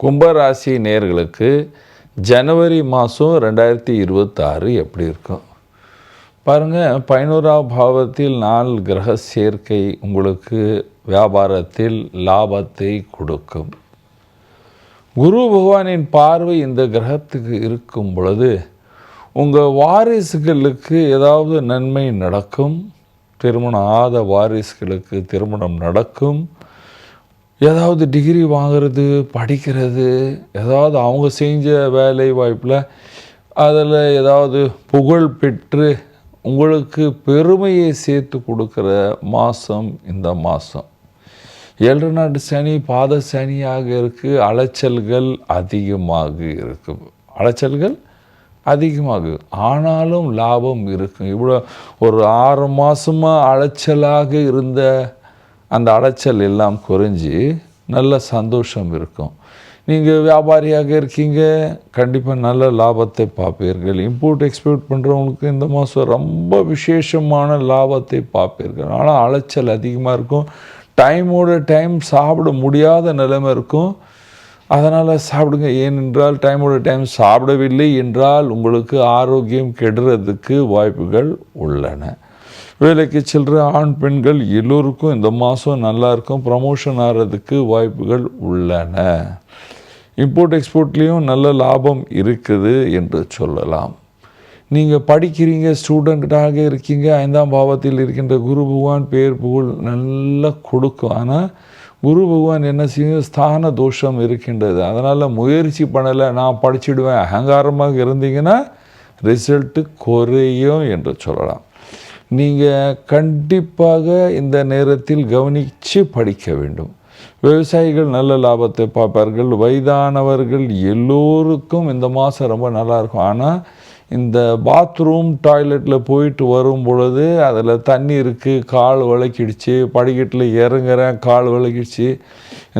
கும்பராசி நேர்களுக்கு ஜனவரி மாதம் ரெண்டாயிரத்தி இருபத்தாறு எப்படி இருக்கும்? பாருங்கள் பதினோராம் பாவத்தில் நாள் கிரக சேர்க்கை உங்களுக்கு வியாபாரத்தில் லாபத்தை கொடுக்கும். குரு பகவானின் பார்வை இந்த கிரகத்துக்கு இருக்கும் பொழுது உங்கள் வாரிசுகளுக்கு ஏதாவது நன்மை நடக்கும் திருமணம் ஆத வாரிசுகளுக்கு திருமணம் நடக்கும் ஏதாவது டிகிரி வாங்கிறது படிக்கிறது ஏதாவது அவங்க செஞ்ச வேலை வாய்ப்பில் அதில் ஏதாவது புகழ் பெற்று உங்களுக்கு பெருமையை சேர்த்து கொடுக்குற மாதம் இந்த மாதம் ஏழு நாட்டு சனி பாத சனியாக இருக்குது அலைச்சல்கள் அதிகமாக இருக்கும் அலைச்சல்கள் அதிகமாகும் ஆனாலும் லாபம் இருக்கும். இவ்வளோ ஒரு ஆறு மாதமாக அலைச்சலாக இருந்த அந்த அலைச்சல் எல்லாம் குறைஞ்சி நல்ல சந்தோஷம் இருக்கும். நீங்கள் வியாபாரியாக இருக்கீங்க கண்டிப்பாக நல்ல லாபத்தை பார்ப்பீர்கள். இம்போர்ட் எக்ஸ்போர்ட் பண்ணுறவங்களுக்கு இந்த மாதம் ரொம்ப விசேஷமான லாபத்தை பார்ப்பீர்கள். ஆனால் அலைச்சல் அதிகமாக இருக்கும். டைமோட டைம் சாப்பிட முடியாத நிலைமை இருக்கும். அதனால் சாப்பிடுங்க. ஏனென்றால் டைமோட டைம் சாப்பிடவில்லை என்றால் உங்களுக்கு ஆரோக்கியம் கெடுறதுக்கு வாய்ப்புகள் உள்ளன. வேலைக்கு செல்கிற ஆண் பெண்கள் எல்லோருக்கும் இந்த மாதம் நல்லாயிருக்கும். ப்ரமோஷன் ஆகிறதுக்கு வாய்ப்புகள் உள்ளன. இம்போர்ட் எக்ஸ்போர்ட்லேயும் நல்ல லாபம் இருக்குது என்று சொல்லலாம். நீங்கள் படிக்கிறீங்க ஸ்டூடெண்ட்டாக இருக்கீங்க ஐந்தாம் பாவத்தில் இருக்கின்ற குரு பகவான் பேர் புகழ் நல்லா கொடுக்கும். ஆனால் குரு பகவான் என்ன செய்யும்? ஸ்தான தோஷம் இருக்கின்றது. அதனால் முயற்சி பண்ணலை நான் படிச்சிடுவேன் அகங்காரமாக இருந்தீங்கன்னா ரிசல்ட்டு குறையும் என்று சொல்லலாம். நீங்கள் கண்டிப்பாக இந்த நேரத்தில் கவனித்து படிக்க வேண்டும். விவசாயிகள் நல்ல லாபத்தை பார்ப்பார்கள். வயதானவர்கள் எல்லோருக்கும் இந்த மாதம் ரொம்ப நல்லா இருக்கும். ஆனால் இந்த பாத்ரூம் டாய்லெட்டில் போயிட்டு வரும் பொழுது அதில் தண்ணி இருக்குது கால் விளக்கிடுச்சு படிக்கட்டில் இறங்குறேன் கால் விளக்கிடுச்சு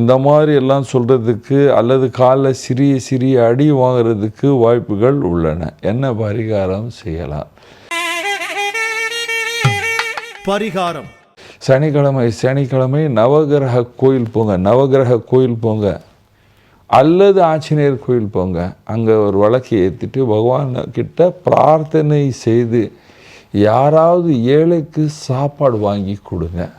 இந்த மாதிரி எல்லாம் சொல்கிறதுக்கு அல்லது காலில் சிறிய சிறிய அடி வாங்குறதுக்கு வாய்ப்புகள் உள்ளன. என்ன பரிகாரம் செய்யலாம்? பரிகாரம். சனிக்கிழமை சனிக்கிழமை நவகிரக கோயில் போங்க நவகிரக கோயில் போங்க. அல்லது ஆஞ்சநேயர் கோயில் போங்க. அங்கே ஒரு விளக்கு ஏற்றிட்டு பகவான் கிட்ட பிரார்த்தனை செய்து யாராவது ஏழைக்கு சாப்பாடு வாங்கி கொடுங்க.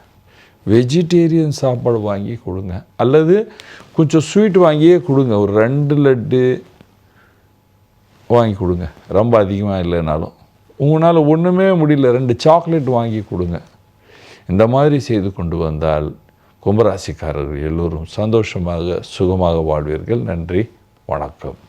வெஜிடேரியன் சாப்பாடு வாங்கி கொடுங்க. அல்லது கொஞ்சம் ஸ்வீட் வாங்கியே கொடுங்க. ஒரு ரெண்டு லட்டு வாங்கி கொடுங்க. ரொம்ப அதிகமாக இல்லைனாலும். உங்களால் ஒன்றுமே முடியல ரெண்டு சாக்லேட் வாங்கி கொடுங்க. இந்த மாதிரி செய்து கொண்டு வந்தால் கும்பராசிக்காரர்கள் எல்லோரும் சந்தோஷமாக சுகமாக வாழ்வீர்கள். நன்றி வணக்கம்.